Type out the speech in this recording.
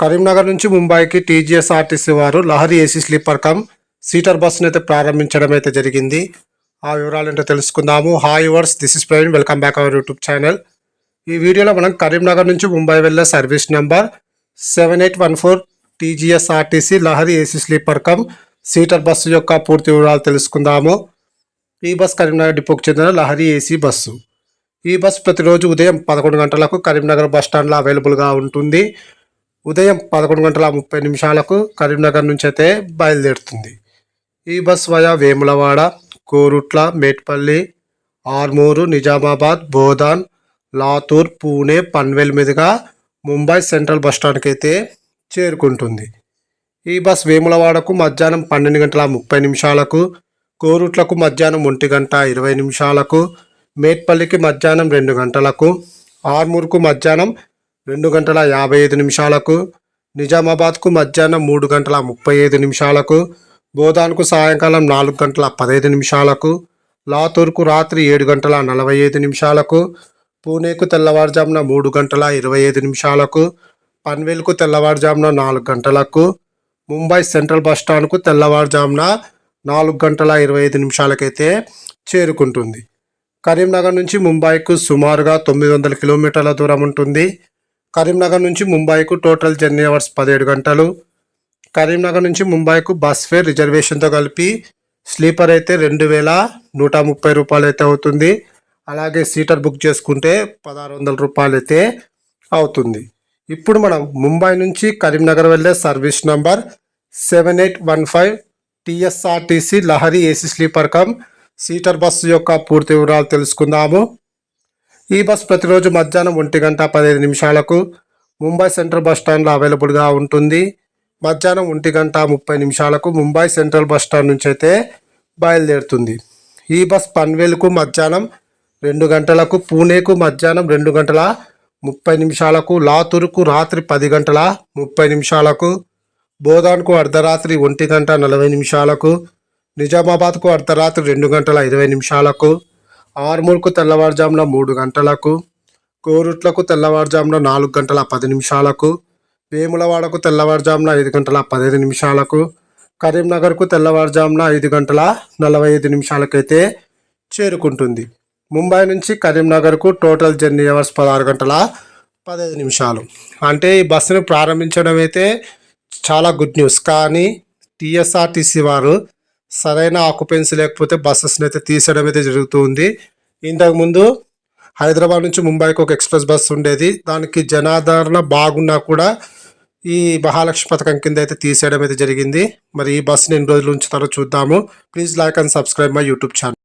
కరీంనగర్ నుంచి ముంబైకి టీజీఎస్ఆర్టీసీ వారు Lahari AC sleeper cum seater బస్సును అయితే ప్రారంభించడం అయితే జరిగింది. ఆ వివరాలు ఏంటో తెలుసుకుందాము. Hi viewers this is Praveen welcome back our YouTube channel ఈ వీడియోలో మనం కరీంనగర్ నుంచి ముంబై వెళ్ళే service number seven eight one four TGSRTC Lahari AC sleeper cum seater bus యొక్క పూర్తి వివరాలు తెలుసుకుందాము. ఈ బస్ కరీంనగర్ డిపోకు చెందిన లహరి ఏసీ బస్సు. ఈ బస్సు ప్రతిరోజు ఉదయం పదకొండు గంటలకు కరీంనగర్ బస్ స్టాండ్లో అవైలబుల్గా ఉంటుంది. ఉదయం పదకొండు గంటల ముప్పై నిమిషాలకు కరీంనగర్ నుంచి అయితే బయలుదేరుతుంది. ఈ బస్ వయా వేములవాడ కోరుట్ల మేట్పల్లి ఆర్మూరు నిజామాబాద్ బోధాన్ లాతూర్ పూణే పన్వేల్ మీదుగా ముంబై సెంట్రల్ బస్ స్టాండ్కి అయితే చేరుకుంటుంది. ఈ బస్ వేములవాడకు మధ్యాహ్నం పన్నెండు గంటల ముప్పై నిమిషాలకు కోరుట్లకు మధ్యాహ్నం ఒంటి గంట ఇరవై నిమిషాలకు మేట్పల్లికి మధ్యాహ్నం రెండు గంటలకు ఆర్మూర్కు మధ్యాహ్నం రెండు గంటల యాభై ఐదు నిమిషాలకు నిజామాబాద్కు మధ్యాహ్నం మూడు గంటల ముప్పై ఐదు నిమిషాలకు బోధాన్కు సాయంకాలం నాలుగు గంటల పదహైదు నిమిషాలకు లాతూర్కు రాత్రి ఏడు గంటల నలభై ఐదు నిమిషాలకు పూణేకు తెల్లవారుజామున మూడు గంటల ఇరవై ఐదు నిమిషాలకు పన్వేల్కు తెల్లవారుజామున నాలుగు గంటలకు ముంబై సెంట్రల్ బస్ స్టాండ్కు తెల్లవారుజామున నాలుగు గంటల ఇరవై ఐదు నిమిషాలకైతే చేరుకుంటుంది. కరీంనగర్ నుంచి ముంబైకు సుమారుగా తొమ్మిది వందల కిలోమీటర్ల దూరం ఉంటుంది. కరీంనగర్ నుంచి ముంబైకు టోటల్ జర్నీ అవర్స్ పదిహేడు గంటలు. కరీంనగర్ నుంచి ముంబైకు బస్ ఫేర్ రిజర్వేషన్తో కలిపి స్లీపర్ అయితే రెండు వేల నూట ముప్పై రూపాయలు అయితే అవుతుంది. అలాగే సీటర్ బుక్ చేసుకుంటే పదహారు వందల రూపాయలు అయితే అవుతుంది. ఇప్పుడు మనం ముంబై నుంచి కరీంనగర్ వెళ్ళే service number seven eight one five TSRTC Lahari AC sleeper cum. Seater bus యొక్క పూర్తి వివరాలు తెలుసుకుందాము. ఈ బస్ ప్రతిరోజు మధ్యాహ్నం ఒంటి గంట పదిహేను నిమిషాలకు ముంబై సెంట్రల్ బస్ స్టాండ్లో అవైలబుల్గా ఉంటుంది. మధ్యాహ్నం ఒంటి గంట ముప్పై నిమిషాలకు ముంబై సెంట్రల్ బస్ స్టాండ్ నుంచి అయితే బయలుదేరుతుంది. ఈ బస్ పన్వేల్కు మధ్యాహ్నం రెండు గంటలకు పూణేకు మధ్యాహ్నం రెండు గంటల ముప్పై నిమిషాలకు లాతూరుకు రాత్రి పది గంటల ముప్పై నిమిషాలకు బోధాన్కు అర్ధరాత్రి ఒంటి గంట నలభై నిమిషాలకు నిజామాబాద్కు అర్ధరాత్రి రెండు గంటల ఇరవై నిమిషాలకు ఆర్మూర్కు తెల్లవారుజామున మూడు గంటలకు కోరుట్లకు తెల్లవారుజామున నాలుగు గంటల పది నిమిషాలకు వేములవాడకు తెల్లవారుజామున ఐదు గంటల పదిహేను నిమిషాలకు కరీంనగర్కు తెల్లవారుజామున ఐదు గంటల నలభై ఐదు నిమిషాలకైతే చేరుకుంటుంది. ముంబై నుంచి కరీంనగర్కు టోటల్ జర్నీ అవర్స్ పదహారు గంటల పదహైదు నిమిషాలు. అంటే ఈ బస్సును ప్రారంభించడం అయితే చాలా గుడ్ న్యూస్. కానీ టీఎస్ఆర్టీసీ వారు సరైన ఆక్యుపెన్సీ లేకపోతే బస్సెస్ని అయితే తీసేయడం అయితే జరుగుతుంది. ఇంతకుముందు హైదరాబాద్ నుంచి ముంబైకి ఒక ఎక్స్ప్రెస్ బస్సు ఉండేది. దానికి జనాదరణ బాగున్నా కూడా ఈ మహాలక్ష్మి పథకం కింద అయితే తీసేయడం అయితే జరిగింది. మరి ఈ బస్సుని ఎన్ని రోజులు ఉంచుతారో చూద్దాము. Please like and subscribe my YouTube channel.